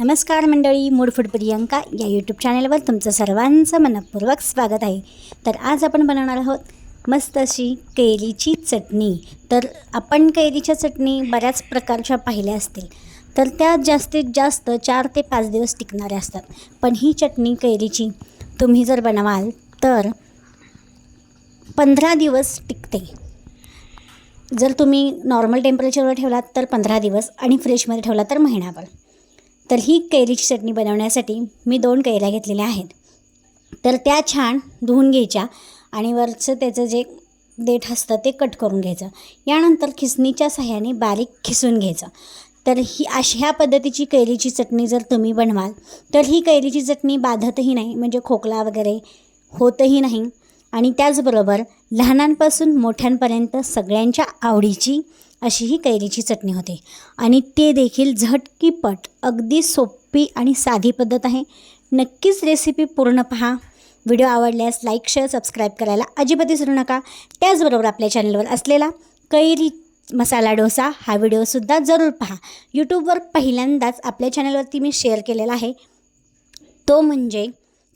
नमस्कार मंडळी mood food Priyanka या यूट्यूब चॅनलवर तुमचं सर्वांचं मनपूर्वक स्वागत आहे. तर आज आपण बनवणार आहोत मस्त अशी कैरीची चटणी. तर आपण कैरीच्या चटणी बऱ्याच प्रकारच्या पाहिल्या असतील तर त्या जास्तीत जास्त चार ते पाच दिवस टिकणाऱ्या असतात. पण ही चटणी कैरीची तुम्ही जर बनवाल तर पंधरा दिवस टिकते. जर तुम्ही नॉर्मल टेम्परेचरवर ठेवलात तर पंधरा दिवस आणि फ्रीजमध्ये ठेवला तर महिनाभर. तर ही कैरीची चटणी बनवण्यासाठी मी दोन कैऱ्या घेतलेल्या आहेत. तर त्या छान धुवून घ्यायच्या आणि वरचं त्याचं जे देठ असतं ते कट करून घ्यायचं. यानंतर खिसणीच्या सहाय्याने बारीक खिसून घ्यायचं. तर ही अशा ह्या पद्धतीची कैरीची चटणी जर तुम्ही बनवाल तर ही कैरीची चटणी बाधतही नाही म्हणजे खोकला वगैरे होतही नाही. आणि त्याचबरोबर लहानांपासून मोठ्यांपर्यंत सगळ्यांच्या आवडीची अशी ही कैरीची चटणी होते. आणि ते देखील झटकीपट अगदी सोपी आणि साधी पद्धत आहे. नक्कीच रेसिपी पूर्ण पहा. व्हिडिओ आवडल्यास लाईक शेअर सबस्क्राईब करायला अजिबात विसरू नका. त्याचबरोबर आपल्या चॅनलवर असलेला कैरी मसाला डोसा हा व्हिडिओसुद्धा जरूर पहा. यूट्यूबवर पहिल्यांदाच आपल्या चॅनलवरती मी शेअर केलेला आहे. तो म्हणजे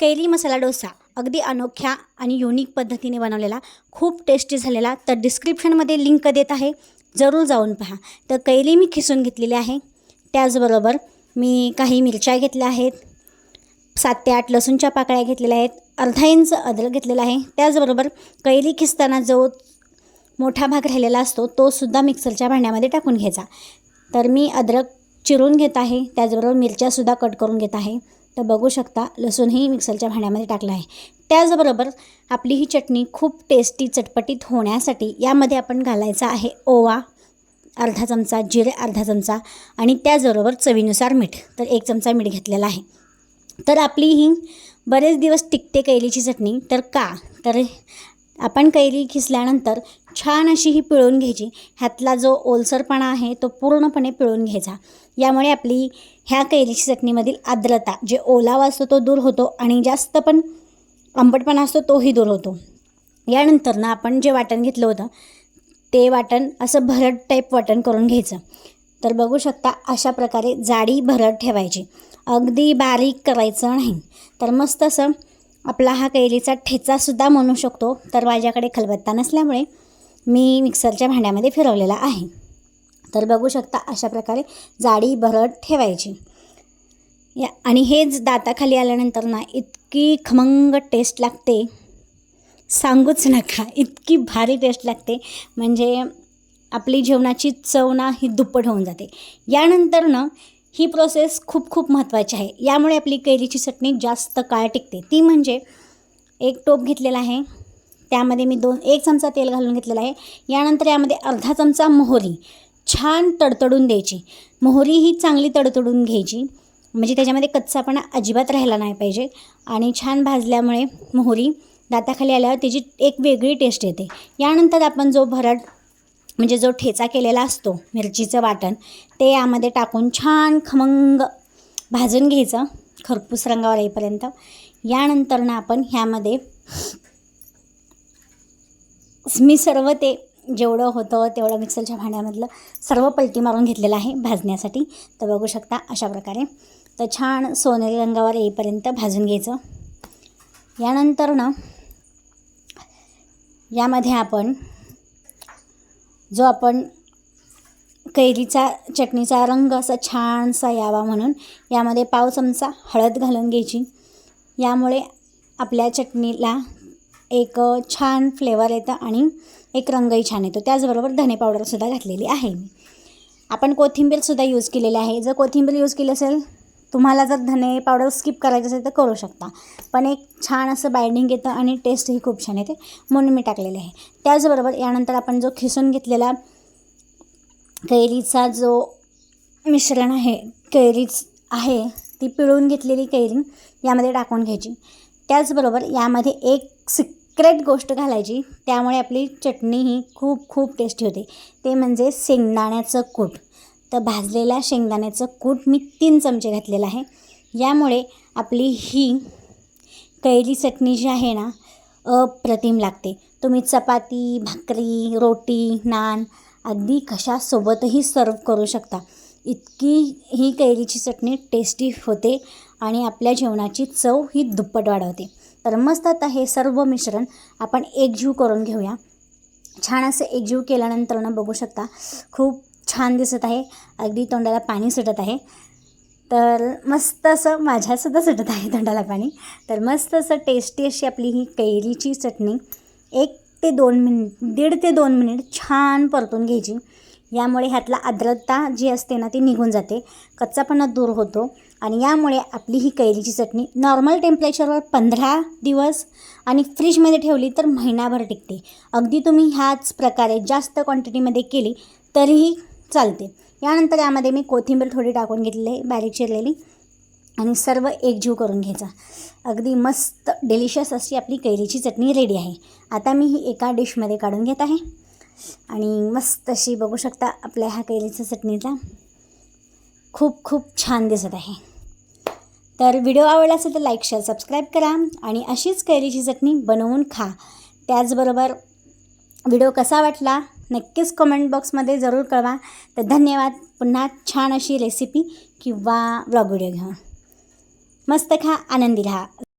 कैरी मसाला डोसा. अगदी अनोख्या आणि युनिक पद्धतीने बनवलेला खूप टेस्टी झालेला तर डिस्क्रिप्शनमध्ये लिंक देत आहे. जरूर जाऊन पहा. तर कैरी मी खिसून घेतलेली आहे. त्याचबरोबर मी काही मिरच्या घेतल्या आहेत. सात ते आठ लसूणच्या पाकळ्या घेतलेल्या आहेत. अर्धा इंच अद्रक घेतलेला आहे. त्याचबरोबर कैरी खिसताना जो मोठा भाग राहिलेला असतो तो सुद्धा मिक्सरच्या भांड्यामध्ये टाकून घ्यायचा. तर मी अद्रक चिरून घेत आहे. त्याचबरोबर मिरच्यासुद्धा कट करून घेत आहे. तर बघू शकता लसूणही मिक्सरच्या भांड्यामध्ये टाकलं आहे. त्याचबरोबर आपली ही चटणी खूप टेस्टी चटपटीत होण्यासाठी यामध्ये आपण घालायचा आहे ओवा अर्धा चमचा जिरे अर्धा चमचा आणि त्याचबरोबर चवीनुसार मीठ. तर एक चमचा मीठ घेतलेला आहे. तर आपली ही बरेच दिवस टिकते कैरीची चटणी तर का? तर आपण कैरी खिसल्यानंतर छान अशी ही पिळून घ्यायची. ह्यातला जो ओलसरपणा आहे तो पूर्णपणे पिळून घ्यायचा. यामुळे आपली ह्या कैरीची चटणीमधील आर्द्रता जे ओलावा असतो तो दूर होतो आणि जास्त पण आंबटपणा असतो तोही दूर होतो. यानंतर ना आपण जे वाटण घेतलं होतं ते वाटण असं भरड टाईप वाटण करून घ्यायचं. तर बघू शकता अशा प्रकारे जाडी भरड ठेवायची. अगदी बारीक करायचं नाही. तर मस्त असं आपला हा कैरीचा ठेचासुद्धा म्हणू शकतो तर माझ्याकडे खलबत्ता नसल्यामुळे मी मिक्सरच्या भांड्यामध्ये फिरवलेला आहे. तर बघू शकता अशा प्रकारे जाडी भरड ठेवायची. या आणि हेच दाताखाली आल्यानंतर ना इतकी खमंग टेस्ट लागते. सांगूच नका इतकी भारी टेस्ट लागते. म्हणजे आपली जेवणाची चव ना ही दुप्पट होऊन जाते. यानंतर ना ही प्रोसेस खूप खूप महत्त्वाची आहे. यामुळे आपली कैरीची चटणी जास्त काळ टिकते. ती म्हणजे एक टोप घेतलेला आहे. त्यामध्ये मी दोन एक चमचा तेल घालून घेतलेला आहे. यानंतर यामध्ये अर्धा चमचा मोहरी. छान तडतडून द्यायची. मोहरी ही चांगली तडतडून घ्यायची. म्हणजे त्याच्यामध्ये कच्चापणा अजिबात राहिला नाही पाहिजे. आणि छान भाजल्यामुळे मोहरी दाताखाली आल्यावर त्याची एक वेगळी टेस्ट येते. यानंतर आपण जो भरड म्हणजे जो ठेचा केलेला असतो मिरचीचं वाटण ते यामध्ये टाकून छान खमंग भाजून घ्यायचं खरपूस रंगावर येईपर्यंत. यानंतर ना आपण ह्यामध्ये मी सर्व ते जेवढं होतं तेवढं मिक्सरच्या भांड्यामधलं सर्व पलटी मारून घेतलेलं आहे भाजण्यासाठी. तर बघू शकता अशा प्रकारे. तर छान सोनेरी रंगावर येईपर्यंत भाजून घ्यायचं. यानंतर ना यामध्ये आपण जो आपण कैरीचा चटणीचा रंग असा छानसा यावा म्हणून यामध्ये पाव चमचा हळद घालून घ्यायची. यामुळे आपल्या चटणीला एक छान फ्लेवर येतं आणि एक रंगही छान येतो. त्याचबरोबर धने पावडरसुद्धा घातलेली आहे मी. आपण कोथिंबीरसुद्धा यूज केलेली आहे. जर कोथिंबीर यूज केली असेल तुम्हाला जर धने पावडर स्किप करायचं असेल तर करू शकता. पण एक छान असं बाइंडिंग येतं आणि टेस्टही खूप छान येते. म्हणून मी टाकलेले आहे. त्याचबरोबर यानंतर आपण जो खिसून घेतलेला कैरीचा जो मिश्रण आहे कैरीच आहे ती पिळून घेतलेली कैरी यामध्ये टाकून घ्यायची. त्याचबरोबर यामध्ये एक सिक्रेट गोष्ट घालायची त्यामुळे आपली चटणी ही खूप खूप टेस्टी होते. ते म्हणजे शेंगदाण्याचं कूट. तर भाजलेल्या शेंगदाण्याचं कूट मी तीन चमचे घातलेलं आहे. यामुळे आपली ही कैरी चटणी जी आहे ना अप्रतिम लागते. तुम्ही चपाती भाकरी रोटी नान अगदी कशासोबतही सर्व करू शकता. इतकी ही कैरीची चटणी टेस्टी होते आणि आपल्या जेवणाची चव ही दुप्पट वाढवते. तर मस्त आता हे सर्व मिश्रण आपण एकजीव करून घेऊया. छान असं एकजीव केल्यानंतर ना बघू शकता खूप छान दिसत आहे. अगदी तोंडाला पाणी सुटत आहे. तर मस्त असं माझ्यासुद्धा सुटत आहे तोंडाला पाणी. तर मस्त असं टेस्टी अशी आपली ही कैरीची चटणी एक ते दोन मिनिट दीड ते दोन मिनिट छान परतून घ्यायची. यामुळे ह्यातला आर्द्रता जी असते ना ती निघून जाते. कच्चापणा दूर होतो आणि यामुळे आपली ही कैरीची चटणी नॉर्मल टेम्परेचरवर पंधरा दिवस आणि फ्रीजमध्ये ठेवली तर महिनाभर टिकते. अगदी तुम्ही ह्याच प्रकारे जास्त क्वांटिटीमध्ये केली तरीही चालते. यानंतर यामध्ये मी कोथिंबीर थोडी टाकून घेतलेली आहे बारीक चिरलेली. आणि सर्व एकजीव करून घ्यायचा. अगदी मस्त डिलिशियस अशी आपली कैरीची चटणी रेडी आहे. आता मी ही एका डिशमध्ये काढून घेत आहे. आणि मस्त अशी बघू शकता आपल्या ह्या कैरीच्या चटणीचा खूप खूप छान दिसत आहे. तर व्हिडिओ आवडला असेल तर लाईक शेअर सबस्क्राईब करा आणि अशीच कैरीची चटणी बनवून खा. त्याचबरोबर व्हिडिओ कसा वाटला? नक्कीच कमेंट बॉक्समध्ये जरूर कळवा. तर धन्यवाद. पुन्हा छान अशी रेसिपी किंवा ब्लॉग व्हिडिओ घेऊन. मस्त खा आनंदी राहा.